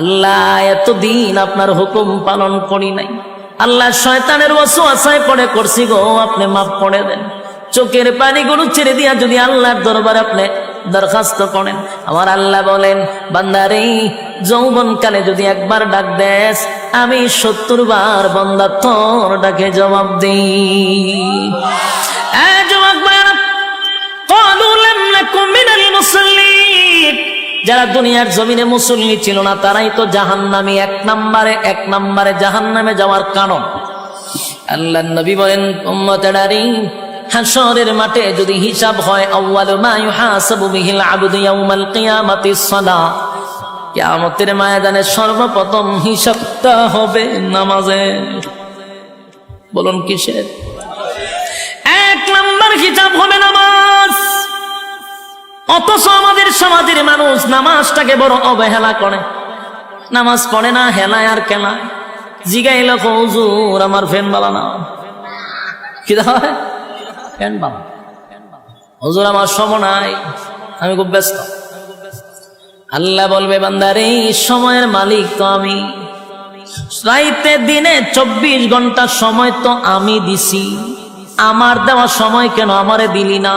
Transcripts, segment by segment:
আল্লাহ, এতদিন আপনার হুকুম পালন করি নাই। আল্লাহ শয়তানের ওসু আশায় পড়ে করছি গো, আপনি মাফ করে দেন। চোখের পানি গরু ছেড়ে দিয়া যদি আল্লাহর দরবার আপনি দরখাস্ত করেন। আমার আল্লাহ বলেন, বান্দারে, যৌবনকালে যদি একবার ডাক দেস, আমি সত্তর বার বন্দার তোর ডাকে জবাব দিই। জবাব যারা দুনিয়ার জমিনে মুসল্লি ছিল না, তারাই তো জাহান্নামী, এক নম্বরে এক নম্বরে জাহান্নামে যাওয়ার কারণ। আল্লাহ নবী বলেন হাসরের মাঠে যদি হিসাব হয়, আউয়ালু মা ইউহাসাবু বিহিল আবদু ইয়াউমাল কিয়ামাতি সালাহ কিয়ামতের ময়দানে সর্বপ্রথম হিসাবটা হবে নামাজে বলুন কিসের? এক নম্বর হিসাব হবে নামাজ। অথচ আমাদের সমাজের মানুষ নামাজটাকে বড় অবহেলা করে। নামাজ পড়ে না, হেলায় আর কেলায়। জিগাইল হুজুর, আমার ফ্যান বালা না। কি হয়? ফ্যান বালা। হুজুর, আমার সম নাই। আমি খুব ব্যস্ত। আল্লাহ বলবে, বান্দারে, এই সময়ের মালিক তো আমি। রাইতে দিনে চব্বিশ ঘণ্টা সময় তো আমি দিছি। আমার দেওয়া সময় কেন আমারে দিলি না?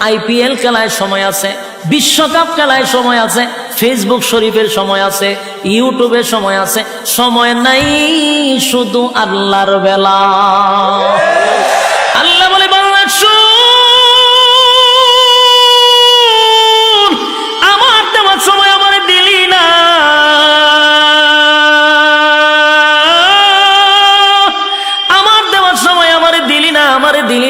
আইপিএল খেলায় সময় আছে, বিশ্বকাপ খেলায় সময় আছে, ফেসবুক শরীফের সময় আছে, ইউটিউবে সময় আছে, সময় নাই শুধু আল্লাহর বেলা।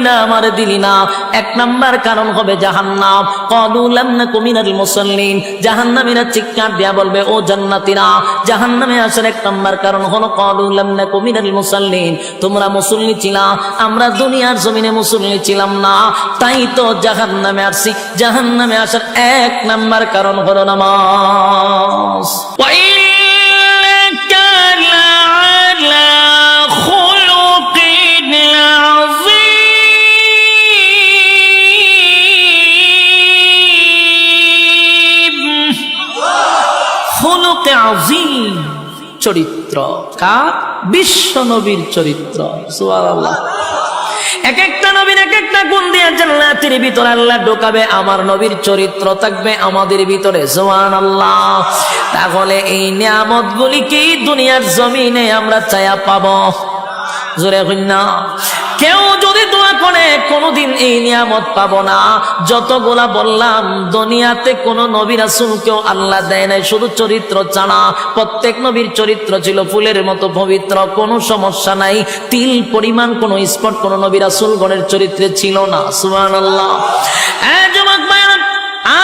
না আমারে দিলি না এক নাম্বার কারণ হবে জাহান্নাম কলুলাম না কুমিনাল মুসল্লিন জাহান্নামীরা চিৎকার দিয়া বলবে ও জান্নাতীরা জাহান্নামে আসার এক নাম্বার কারণ হলো কলুলাম না কুমিনাল মুসল্লিন তোমরা মুসল্লি ছিলা আমরা দুনিয়ার জমিনে মুসল্লি ছিলাম না তাই তো জাহান্নামে আসছি জাহান্নামে আসার এক নাম্বার কারণ হলো নামাজ وإنك لعلى خلق عظيم চরিত্র। কার বিশ্ব নবীর চরিত্র। এক একটা নবীর এক একটা গুণ দিয়ে জান্নাতের ভিতরে আল্লাহ ঢোকাবে, আমার নবীর চরিত্র থাকবে আমাদের ভিতরে। আল্লাহ তাহলে এই নিয়ামত গুলি কি দুনিয়ার জমিনে আমরা চায়া পাবো? জোরে না। কেউ যদি দোয়া করে, কোনোদিন এই নিয়ামত পাবো না। যতগুলা বললাম, দুনিয়াতে কোন নবী কেউ আল্লাহ দেয় নাই, শুধু চরিত্র ছাড়া। প্রত্যেক নবীর চরিত্র ছিল ফুলের মতো পবিত্র, কোনো সমস্যা নাই। তিল পরিমাণ কোনো স্পট কোন নবী রাসুল গণের চরিত্রে ছিল না সুমান আল্লাহ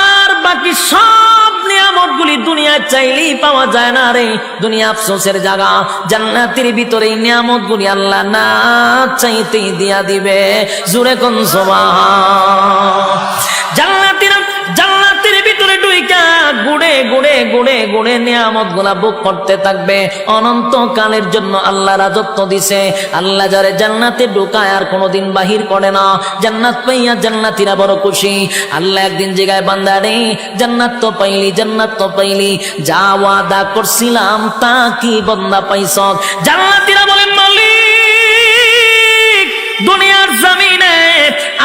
আর বাকি সব নিয়ামত গুলি দুনিয়া চাইলেই পাওয়া যায় না রে। দুনিয়া আফসোসের জায়গা, জান্নাতের ভিতরে এই নিয়ামত গুলি আল্লাহ না চাইতেই দিয়া দিবে। জুড়ে কোন জান্নাতিরা জান্নাতের ভিতরে ডুইকা গুড়ে গুড়ে গুড়ে গুড়ে নিয়ামতগুলা বুক করতে থাকবে। অনন্ত কালের জন্য আল্লাহ রাজত্ব দিছে। আল্লাহ যারে জান্নাতে ঢুকায় আর কোনোদিন বাহির করে না। জান্নাত পাইয়া জান্নাতিরা বড় খুশি। আল্লাহ একদিন জায়গায় বান্দা রে, জান্নাত তো পাইলি, জান্নাত তো পাইলি। যা ওয়াদা করছিলাম তা কি বন্দা পাইছ জান্নাতিরা বলেন মালিক, দুনিয়ার জমিনে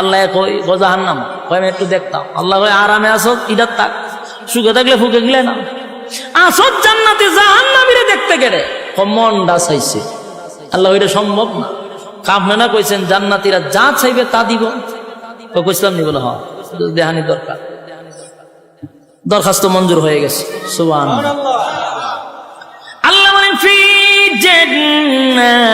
আল্লাহ কই গজাহার নাম কই আমি একটু দেখতাম। আল্লাহ কই আরামে ইদার তাক সুখে থাকলে ফুকে গেলে না। আসত জান্নাতে জাহান্নামীরে দেখতে গেলে আল্লাহ ওইটা সম্ভব না। কইছেন, জান্নাতীরা যা চাইবে তা দিব। তো কইছিলাম নি বলে হ দেহানি দরকার। দরখাস্ত মঞ্জুর হয়ে গেছে। সুবান আল্লাহ ফি جنات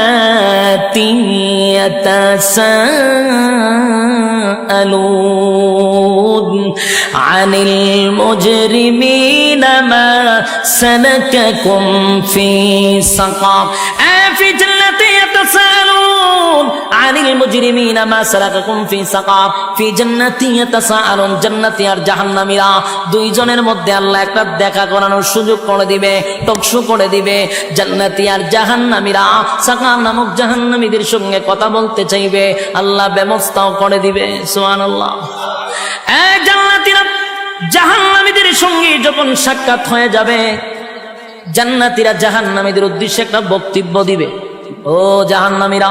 يتساءلون عن المجرمين ما سلككم في سقر أفجر আনিল মুজরিমিনা মা সালাকাকুম ফি সাকাফ ফি জান্নাতি ইয়াতাসাআলুন, জান্নাতি আর জাহান্নামীরা। দুইজনের মধ্যে আল্লাহ একটা দেখা করানোর সুযোগ করে দিবে, টকশু করে দিবে। জান্নাতি আর জাহান্নামীরা সাকাফ নামক জাহান্নামীদের সঙ্গে কথা বলতে চাইবে, আল্লাহ ব্যবস্থাও করে দিবে, সুবহানাল্লাহ। এ জান্নাতীরা, জাহান্নামীদের সঙ্গে যখন সাক্ষাৎ হয়ে যাবে, জান্নাতীরা জাহান্নামীদের উদ্দেশ্যে একটা বক্তব্য দিবে। ও জাহান্নামীরা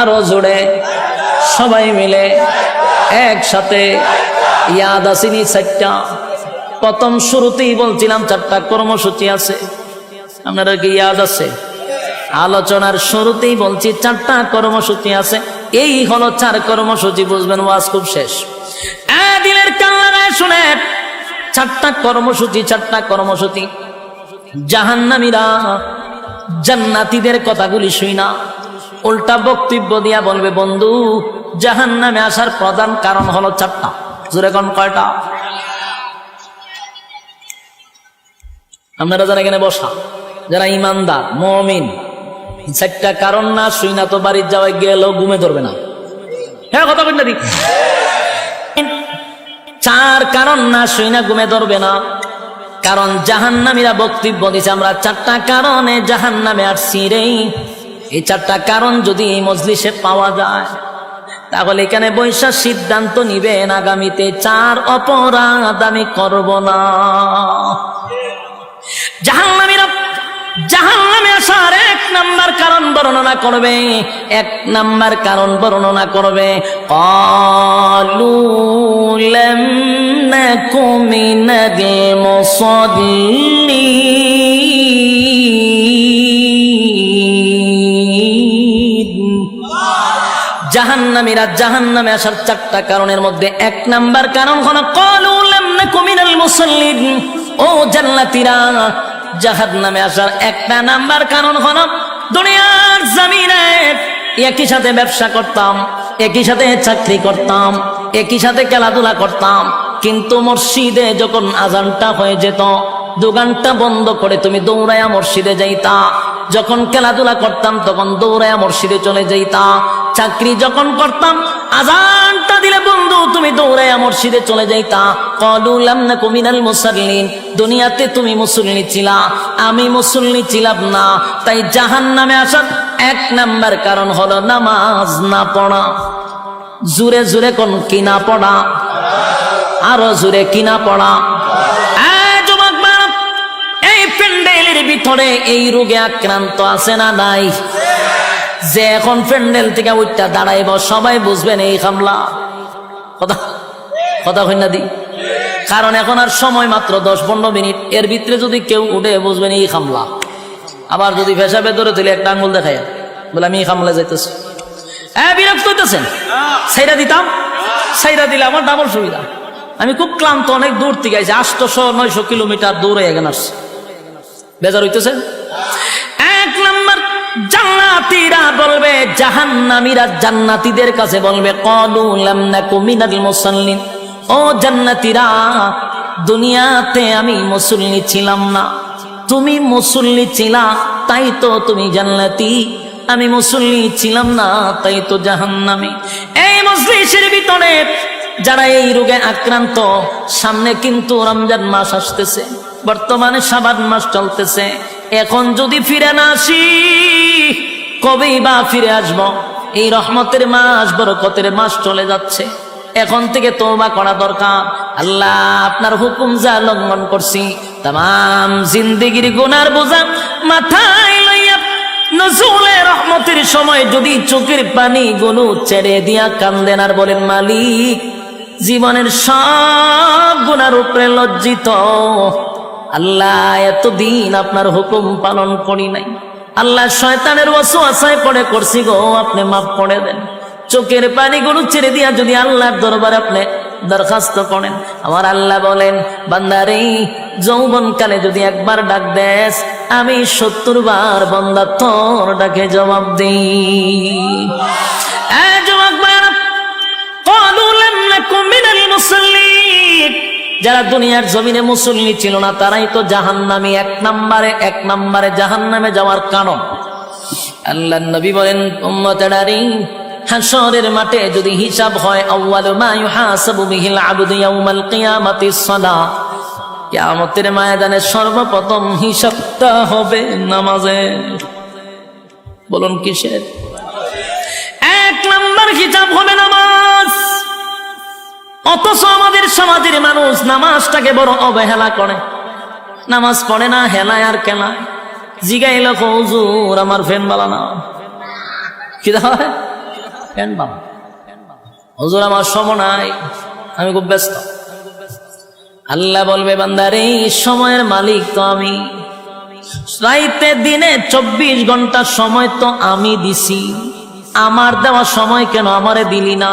আরও জুড়ে সবাই মিলে একসাথে ইয়াদ আসিনি চারটা। প্রথম শুরুতেই বলছিলাম চারটা কর্মসূচি আছে। আপনারা কি ইয়াদ আছে? আলোচনার শুরুতেই বলছি চারটা কর্মসূচি আছে। এই হলো চার কর্মসূচি, বুঝবেন ওয়াজ খুব শেষ। এ দিলের কান্নায় শুনে চারটা কর্মসূচি চারটা কর্মসূচি। জাহান্নামীরা জান্নাতীদের কথাগুলি শুই না। উল্টা বক্তব্য দিয়া বলবে, বন্ধু জাহান নামে আসার প্রধান কারণ হলো চারটা। জোরে কোন কয়টা? আপনারা যারা এখানে বসা, যারা ইমানদার, মমিন, চারটা কারণ না শুই না তো বাড়ির যাওয়ায় গেলেও ঘুমে ধরবে না। হ্যাঁ কথা বলতে দি চার কারণ না শুই না ঘুমে ধরবে না। কারণ জাহান্নামীরা বক্তব্য দিছে আমরা চারটা কারণে জাহান নামে আসছি রে। এই চারটা কারণ যদি এই মজলিসে পাওয়া যায়, তাহলে এখানে বৈশাখ সিদ্ধান্ত নিবেন আগামীতে চার অপরাধ আমি করব না। জাহান্নামীরা জাহান্নামে আসার এক নাম্বার কারণ বর্ণনা করবে, এক নাম্বার কারণ বর্ণনা করবে, কলু লম নাকু মিনাল মুসাল্লিন। জাহান্নামীরা জাহান্নামে আসার চারটা কারণের মধ্যে এক নাম্বার কারণ হলো কলুলাম না কুমিনাল মুসল্লিন। ও জান্নাতীরা, জাহান্নামে আসার একটা নাম্বার কারণ হলো, দুনিয়ার জমিনে একই সাথে ব্যবসা করতাম, একই সাথে চাকরি করতাম, একই সাথে খেলাধুলা করতাম, কিন্তু মসজিদে যখন আজানটা হয়ে যেত দোকানটা বন্ধ করে তুমি দৌড়ায়া মসজিদে যাইতা। যখন খেলাধুলা করতাম, তখন দৌড়ায়া মসজিদে চলে যাইতা। চাকরি যখন করতাম, আজানটা দিলে বন্ধু, তুমি দৌড়ায়া মসজিদে চলে যাইতা। কলুলাম না কুমিনাল মুসাল্লিন, দুনিয়াতে তুমি মুসল্লি ছিলা। আমি মুসল্লি ছিলাম না, তাই জাহান নামে আসার এক নাম্বার কারণ হলো নামাজ না পড়া। জুরে জুরে কোন কিনা পড়া? আরও জুরে কিনা পড়া। ভিতরে এই রোগে আক্রান্ত আছে না নাই? যে এখন প্যান্ডেল থেকে উঠটা দাঁড়াইব, সবাই বুঝবেন এই হামলা। কথা কথা না দি? কারণ এখন আর সময় মাত্র দশ পনেরো মিনিট। এর ভিতরে যদি কেউ উঠে বুঝবেন এই হামলা। আবার যদি পেশাবে ধরে তুলে একটা আঙ্গুল দেখায়, বলে আমি এই হামলা যাইতেছি। হ্যাঁ বিরক্ত হইতেছেন? সেইটা দিতাম? সাইরা দিলে আমার ডাবল সুবিধা। আমি খুব ক্লান্ত, অনেক দূর থেকে আইছি। আটশো নয়শো কিলোমিটার দূরে এখানে আসছি বেজার হইতেছে? এক নম্বর, জান্নাতীরা বলবে, জাহান্নামীরা জান্নাতীদের কাছে বলবে, কলু লাম নাকু মিনাল মুসাল্লিন। ও জান্নাতীরা, দুনিয়াতে আমি মুসল্লি ছিলাম না। তুমি মুসল্লি ছিলা, তাই তো তুমি জান্নাতি। আমি মুসল্লি ছিলাম না, তাই তো জাহান্নামী। এই মজলিসের ভিতরে যারা এই রোগে আক্রান্ত, সামনে কিন্তু রমজান মাস আসতেছে। বর্তমানে সাবান মাস চলতেছে। এখন যদি ফিরে না আসি, কবেই বা ফিরে আসব? এই রহমতের মাস, বরকতের মাস চলে যাচ্ছে। এখন থেকে তোবা করা দরকার। আল্লাহ আপনার হুকুম যা লঙ্ঘন করছি, তাম জিন্দিগির গুনার বোঝা মাথায় লইয়া নজরুলে রহমতের সময় যদি চোখের পানি গুলো ছেড়ে দিয়া কান্দেন আর বলেন, মালিক, জীবনের সব গুণার উপরে লজ্জিত। আল্লাহ, এতদিন আপনার হুকুম পালন করি নাই। আল্লাহ শয়তানের ওসু আশায় পড়ে করছি গো, আপনি মাফ করে দেন। চোখের পানি গরু ছেড়ে দিয়া যদি আল্লাহর দরবার আপনি দরখাস্ত করেন। আমার আল্লাহ বলেন, বান্দারে যৌবন কালে যদি একবার ডাক দেস, আমি সত্তর বার বন্দার তোর ডাকে জবাব দিই। জবাব যারা দুনিয়ার জমিনে মুসল্লি ছিল না, তারাই তো জাহান্নামী, এক নম্বরে এক নম্বরে জাহান্নামে যাওয়ার কারণ। আল্লাহ নবী বলেন হাসরের মাঠে যদি হিসাব হয়, আউয়ালু মা ইউহাসাবু বিহিল আবদু ইয়াউমাল কিয়ামাতি সালাহ কিয়ামতের ময়দানে সর্বপ্রথম হিসাবটা হবে নামাজে। বলুন কিসের? এক নম্বর হিসাব হবে নামাজ। অথচ আমাদের সমাজের মানুষ নামাজটাকে বড় অবহেলা করে। নামাজ পড়ে না, হেলায় আর কেলায় জিগাইল হুজুর, আমার ফ্যান বালা না। কি হয়? ফ্যান হুজুর, আমার সম নাই। আমি খুব ব্যস্ত। আল্লাহ বলবে, বান্দারে সময়ের মালিক তো আমি। রাইতে দিনে চব্বিশ ঘণ্টা সময় তো আমি দিছি। আমার দেওয়া সময় কেন আমারে দিলি না?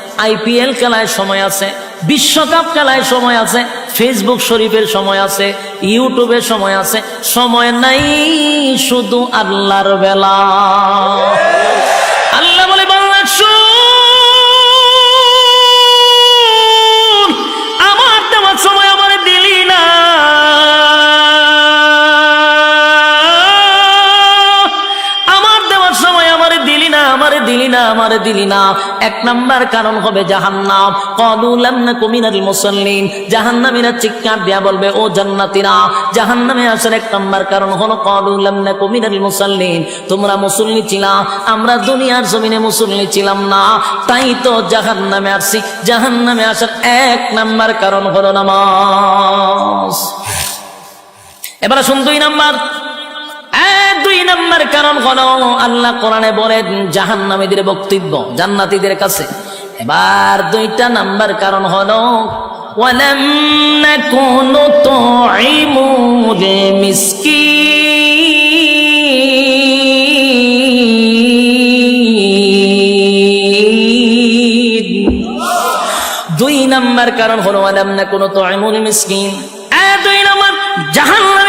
আইপিএল খেলায় সময় আছে, বিশ্বকাপ খেলায় সময় আছে, ফেসবুক শরীফের সময় আছে, ইউটিউবে সময় আছে, সময় নাই শুধু আল্লাহর বেলা। নাম্বার কারণ হবে জাহান্নাম। কদুলাম না কুমিনাল মুসল্লিন। জাহান্নামীরা চিৎকার দিয়া বলবে, ও জান্নাতীরা, জাহান্নামে আসার এক নাম্বার কারণ হলো কদুলাম না কুমিনাল মুসল্লিন। তোমরা মুসল্লি ছিলা, আমরা দুনিয়ার জমিনে মুসল্লি ছিলাম না। তাই তো জাহান্নামে আসছি। জাহান্নামে আসার এক নাম্বার কারণ হলো নামাজ। এবারে শুন দুই নাম্বার। দুই নাম্বার কারণ হলো আল্লাহ কোরআনে বলেন জাহান্নামীদের বক্তব্য জান্নাতীদের কাছে এবার দুইটা নাম্বার কারণ হলো ولم نكن نطعم المسكين দুই নাম্বার কারণ হলো আলাম না কোনো তো এমন মিসকিন দুই নাম্বার জাহান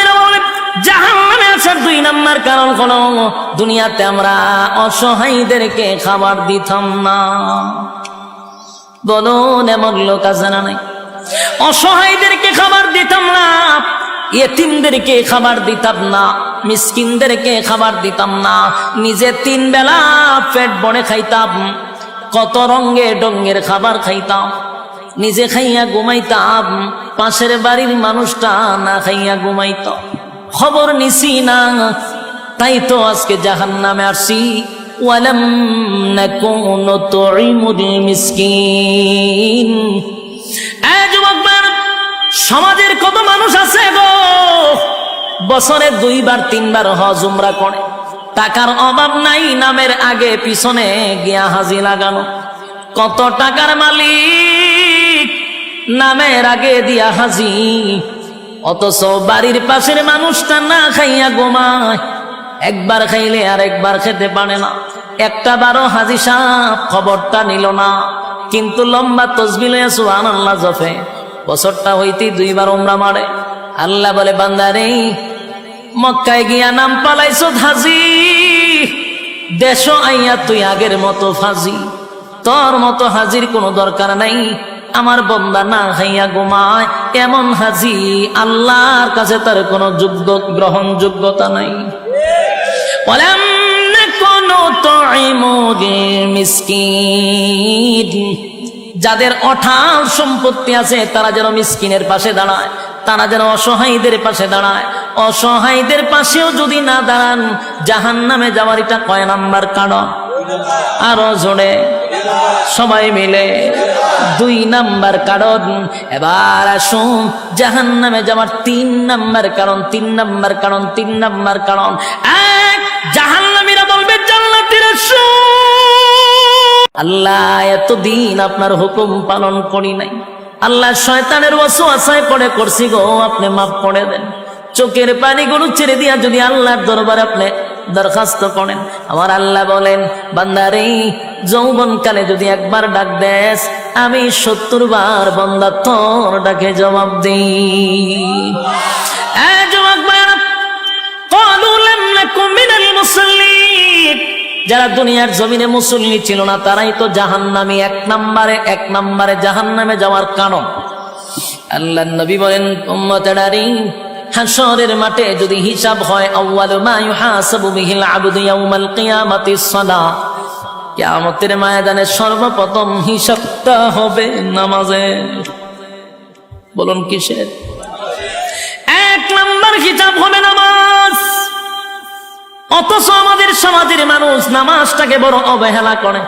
নামে জাহান আসার দুই নাম্বার কারণ হলো, দুনিয়াতে আমরা অসহায়দেরকে খাবার দিতাম না। বলুন এমন লোক আছে না নাই? অসহায়দেরকে খাবার দিতাম না এতিমদেরকে খাবার দিতাম না, মিসকিনদেরকে খাবার দিতাম না, নিজে তিন বেলা পেট বনে খাইতাম, কত রঙে ডঙ্গের খাবার খাইতাম, নিজে খাইয়া ঘুমাইতাম, পাশের বাড়ির মানুষটা না খাইয়া ঘুমাইত। খবর নিছি না। তাই তো আজকে জাহান নামে আসি এ সমাজের কত মানুষ আছে গো? বছরে দুইবার, তিনবার হজুমরা করে। টাকার অভাব নাই, নামের আগে পিছনে গিয়া হাজি লাগানো। কত টাকার মালিক, নামের আগে দিয়া হাজি। অথচ বাড়ির পাশের মানুষটা না খাইয়া গোমায় একবার খাইলে আর একবার খেতে পারে না। একটা বারো হাজি সাপ খবরটা নিল না। কিন্তু লম্বা তসবিল সুহান আল্লাহ জফে বছরটা হইতে দুইবার ওমরা মারে। আল্লাহ বলে, বান্দারে, মক্কায় গিয়া নাম পালাইছো হাজি। দেশ আইয়া তুই আগের মতো ফাজি। তোর মতো হাজির কোনো দরকার নাই। আমার বন্দা না খাইয়া ঘুমায়, এমন হাজি আল্লাহর কাছে তার কোনো যোগ্য গ্রহণ যোগ্যতা নাই। বলেন যাদের অঠাল সম্পত্তি আছে, তারা যেন মিসকিনের পাশে দাঁড়ায়, তারা যেন অসহায়ীদের পাশে দাঁড়ায়। অসহায়ীদের পাশেও যদি না দাঁড়ান জাহান নামে যাওয়ার এটা কয় নাম্বার কারণ? আরও জোরে। সবাই মিলে দুই নাম্বার কারণ। এবার আসুন জাহান নামে যাওয়ার তিন নাম্বার কারণ, তিন নাম্বার কারণ, তিন নাম্বার কারণ। এক জাহান নামীরা বলবে, জান্নাতের আল্লাহ এতদিন আপনার হুকুম পালন করি নাই। আল্লাহ শয়তানের ওয়াসু আশায় পড়ে করছি গো, আপনি মাফ করে দেন। চোখের পানিগুলো ছেড়ে দিয়া যদি আল্লাহর দরবার আপনি দরখাস্ত করেন। আমার আল্লাহ বলেন, বান্দারে যৌবন কালে যদি একবার ডাক দেস, আমি সত্তর বার বন্দা তোর ডাকে জবাব দিই। যারা দুনিয়ার জমিনে মুসল্লি ছিল না, তারাই তো জাহান নামে এক নাম্বারে এক নাম্বারে জাহান নামে যাওয়ার কারণ। আল্লাহ নবী বলেন হাসরের মাঠে যদি হিসাব হয়, আউয়াল মা ইউহাসাবু বিহিল আবদু ইয়াউমাল কিয়ামাতিস সদা কিয়ামতের ময়দানে সর্বপ্রথম হিসাবটা হবে নামাজে। বলুন কিসের? এক নম্বর হিসাব হবে নামাজ। অথচ আমাদের সমাজের মানুষ নামাজটাকে বড় অবহেলা করে।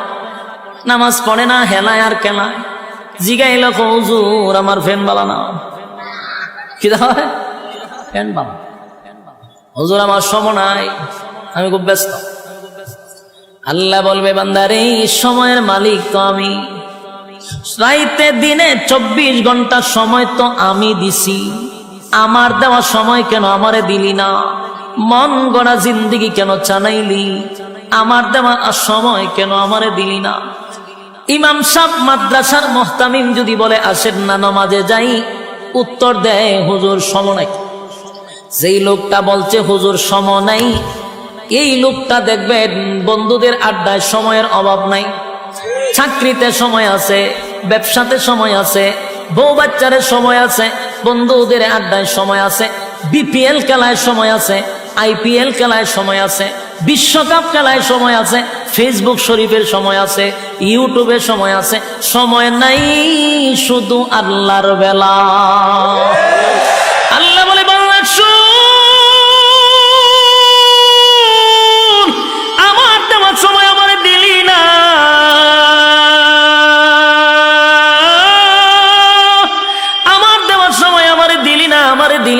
নামাজ পড়ে না, হেলায় আর কেলায়। জিগাইল হুজুর, আমার ফ্যান বালা না। কি হয় ফ্যান হুজুর, আমার সম নাই, আমি খুব ব্যস্ত। আল্লাহ বলবে, বান্দারে, এই সময়ের মালিক তো আমি। রাইতে দিনে চব্বিশ ঘণ্টা সময় তো আমি দিছি। আমার দেওয়া সময় কেন আমারে দিলি না? মন গড়া জিন্দিগি কেন চানাইলি আমার দেওয়া সময় কেন আমারে দিলি না? ইমাম সাহ মাদ্রাসার মোহতামিম যদি বলে, আসেন না, নমাজে যাই। উত্তর দেয়, হুজুর সম নাই। যেই লোকটা বলছে, হুজুর সম নাই। এই লোকটা দেখবেন বন্ধুদের আড্ডায় সময়ের অভাব নাই। চাকরিতে সময় আছে, ব্যবসাতে সময় আছে, বউ বাচ্চারের সময় আছে, বন্ধুদের আড্ডায় সময় আছে, বিপিএল খেলায় সময় আছে, আইপিএল খেলায় সময় আছে, বিশ্বকাপ খেলায় সময় আছে, ফেসবুক শরীফের সময় আছে ইউটিউবের সময় আছে, সময় নাই শুধু আল্লাহর বেলা।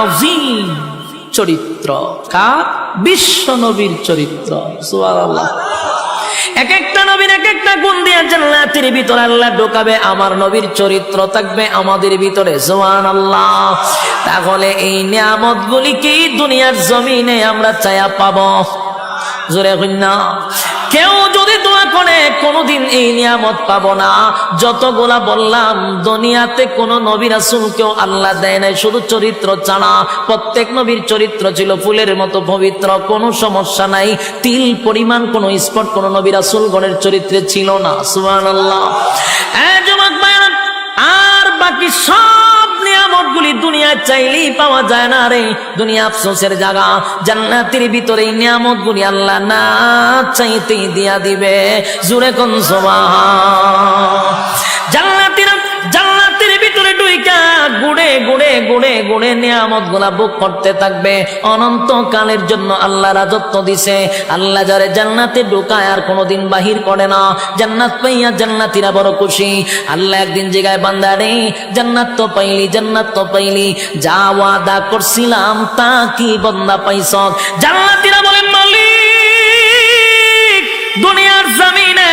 আজিম চরিত্র। কার? বিশ্ব নবীর চরিত্র। এক একটা নবীর এক একটা গুণ দিয়ে জান্নাতের ভিতরে আল্লাহ ঢোকাবে। আমার নবীর চরিত্র থাকবে আমাদের ভিতরে। জোয়ান আল্লাহ তাহলে এই নিয়ামত গুলিকেই দুনিয়ার জমিনে আমরা চায়া পাবো? জোরে কন্যা কেউ যদি দোয়া করে কোনোদিন এই নিয়ামত পাবো না। যতগুলা বললাম দুনিয়াতে কোন নবী রাসূল কেউ আল্লাহ দেয় নাই শুধু চরিত্র ছাড়া। প্রত্যেক নবীর চরিত্র ছিল ফুলের মতো পবিত্র কোনো সমস্যা নাই। তিল পরিমাণ কোনো স্পট কোন নবী রাসূল গণের চরিত্রে ছিল না সুবহানাল্লাহ। ভাইরা, আর বাকি সব নিয়ামত গুলি দুনিয়া চাইলেই পাওয়া যায় না রে। দুনিয়া আফসোসের জায়গা। জান্নাতের ভিতরে নিয়ামত গুলি আল্লাহ না চাইতেই দিয়া দিবে। জুড়ে কোন জান্নাতিরা জান্নাতের ভিতরে ডুইকা গুড়ে গুড়ে গুড়ে গুড়ে নিয়ামতগুলা বুক করতে থাকবে। অনন্ত কালের জন্য আল্লাহ রাজত্ব দিছে। আল্লাহ যারে জান্নাতে ঢুকায় আর কোনোদিন বাহির করে না। জান্নাত পাইয়া জান্নাতিরা বড় খুশি। আল্লাহ একদিন জায়গায় বান্দা রে, জান্নাত তো পাইলি, জান্নাত তো পাইলি। যা ওয়াদা করছিলাম তা কি বন্দা পাইছ? জান্নাতিরা বলেন, মালিক, দুনিয়ার জমিনে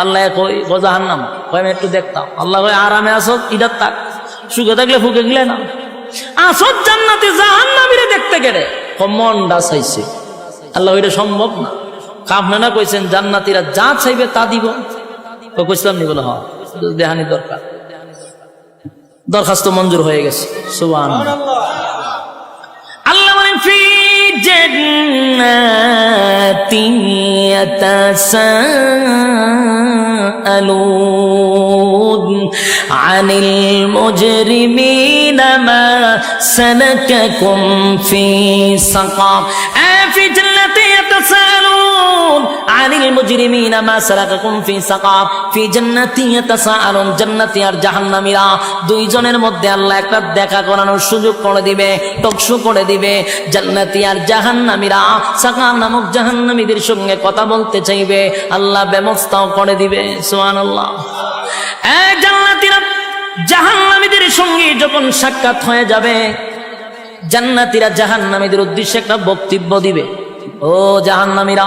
আল্লাহ কই গজাহান আমি একটু দেখতাম। আল্লাহ আরামে তাক সুখে থাকলে ফুকে না। আসত জান্নাতে দেখতে গেলে চাইছে। আল্লাহ সম্ভব না। কাপনানা কইছেন, জান্নাতিরা যা চাইবে তা দিব। তো কইছিলাম নি বলে হ্যাঁ। দেহানি দরকার। দরখাস্ত মঞ্জুর হয়ে গেছে। আল্লাহ جنات يتساءلون عن المجرمين ما سلككم في سقر. আনিল মুজরিমিনা মা সালাকাকুম ফি সাকাফ ফি জান্নাতি ইয়াতাসাআলুন, জান্নাতি আর জাহান্নামীরা। দুইজনের মধ্যে আল্লাহ একটা দেখা করানোর সুযোগ করে দিবে, টকশু করে দিবে। জান্নাতি আর জাহান্নামীরা সাকা নামক জাহান্নামীদের সঙ্গে কথা বলতে চাইবে। আল্লাহ ব্যবস্থাও করে দিবে, সুবহানাল্লাহ। এ জান্নাতীরা, জাহান্নামীদের সঙ্গে যখন সাক্ষাৎ হয়ে যাবে, জান্নাতীরা জাহান্নামীদের উদ্দেশ্যে একটা বক্তব্য দিবে। ও জাহান্নামীরা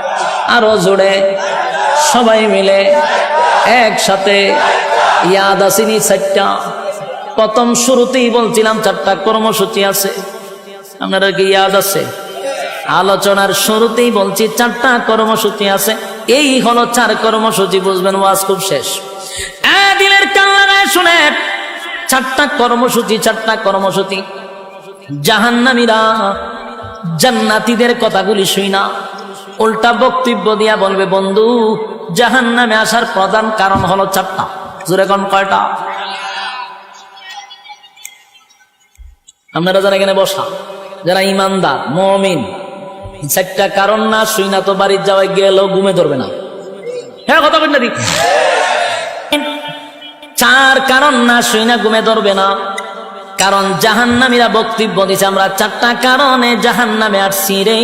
আরও জুড়ে সবাই মিলে একসাথে ইয়াদ আসিনি চারটা। প্রথম শুরুতেই বলছিলাম চারটা কর্মসূচি আছে। আপনারা কি ইয়াদ আছে? আলোচনার শুরুতেই বলছি চারটা কর্মসূচি আছে। এই হলো চার কর্মসূচি, বুঝবেন ওয়াজ খুব শেষ। দিলের কান শুনে চারটা কর্মসূচি চারটা কর্মসূচি। জাহান্নামীরা জান্নাতীদের কথাগুলি শুই না। উল্টা বক্তব্য দিয়া বলবে, বন্ধু জাহান নামে আসার প্রধান কারণ হলো চারটা। জোরে কোন কয়টা? আপনারা যারা এখানে বসা যারা ইমানদার, মমিন, চারটা কারণ না শুই না তো বাড়ির যাওয়ায় গেলেও ঘুমে ধরবে না। হ্যাঁ কথা দিক চার কারণ না শুই না ঘুমে ধরবে না। কারণ জাহান্নামীরা বক্তব্য দিছে, আমরা চারটা কারণে জাহান্নামে আসছি রে।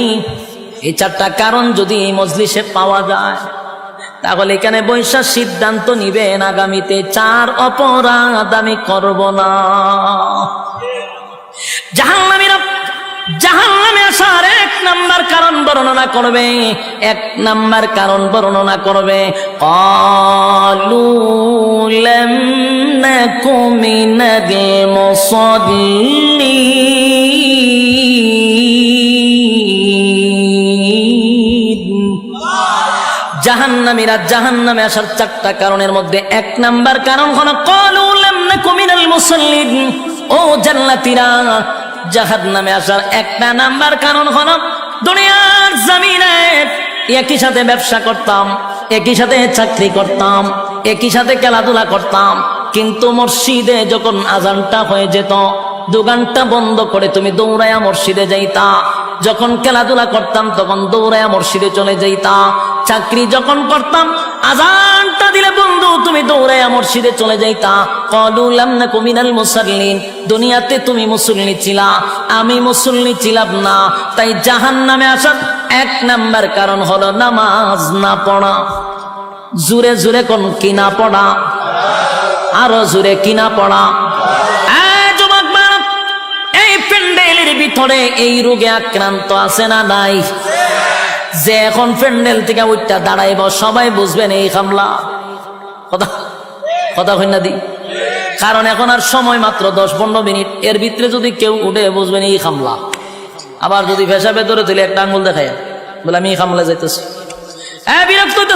এই চারটা কারণ যদি এই মজলিসে পাওয়া যায়, তাহলে এখানে বৈশা সিদ্ধান্ত নিবেন আগামীতে চার অপরাধ আমি করব না। জাহাং জাহান্নামে আসার এক নাম্বার কারণ বর্ণনা করবে, এক নাম্বার কারণ বর্ণনা করবে কলুলম নাকুমিনাল মুসাল্লিন। জাহান্নামীরা জাহান্নামে আসার চারটা কারণের মধ্যে এক নাম্বার কারণ হলো ক্বালু লাম নাকু মিনাল মুসাল্লিন। ও জান্নাতীরা, জাহান্নামে আসার একটা নাম্বার কারণ হলো, দুনিয়ার জমিনে একই সাথে ব্যবসা করতাম, একই সাথে চাকরি করতাম, একই সাথে খেলাধুলা করতাম, কিন্তু মসজিদে যখন আজানটা হয়ে যেত দোকানটা বন্ধ করে তুমি দৌড়ায়া মসজিদে যাইতা। যখন খেলাধুলা করতাম, তখন দৌড়ায়া মসজিদে চলে যাইতা। চাকরি যখন করতাম, আজানটা দিলে, বন্ধু, তুমি দৌড়ায়া মসজিদে চলে যাইতা। কলুলাম না কুমিনাল মুসাল্লিন। দুনিয়াতে তুমি মুসল্লি ছিলা। আমি মুসল্লি ছিলাম না। তাই জাহান নামে আসার এক নাম্বার কারণ হলো নামাজ না পড়া। জুরে জুরে কোন কিনা পড়া? আরও জুরে কিনা পড়া। ভিতরে এই রোগে আক্রান্ত আছে না নাই? যে এখন প্যান্ডেল থেকে ওইটা দাঁড়াইব, সবাই বুঝবেন এই খামলা কথা কথা হইনা দি। কারণ এখন আর সময় মাত্র দশ পনেরো মিনিট। এর ভিতরে যদি কেউ উঠে, বুঝবেন এই খামলা আবার যদি ভেসা ভেতরে তুলে একটা আঙ্গুল দেখায়, বলে আমি এই খামলা যাইতেছি। হ্যাঁ বিরক্ত।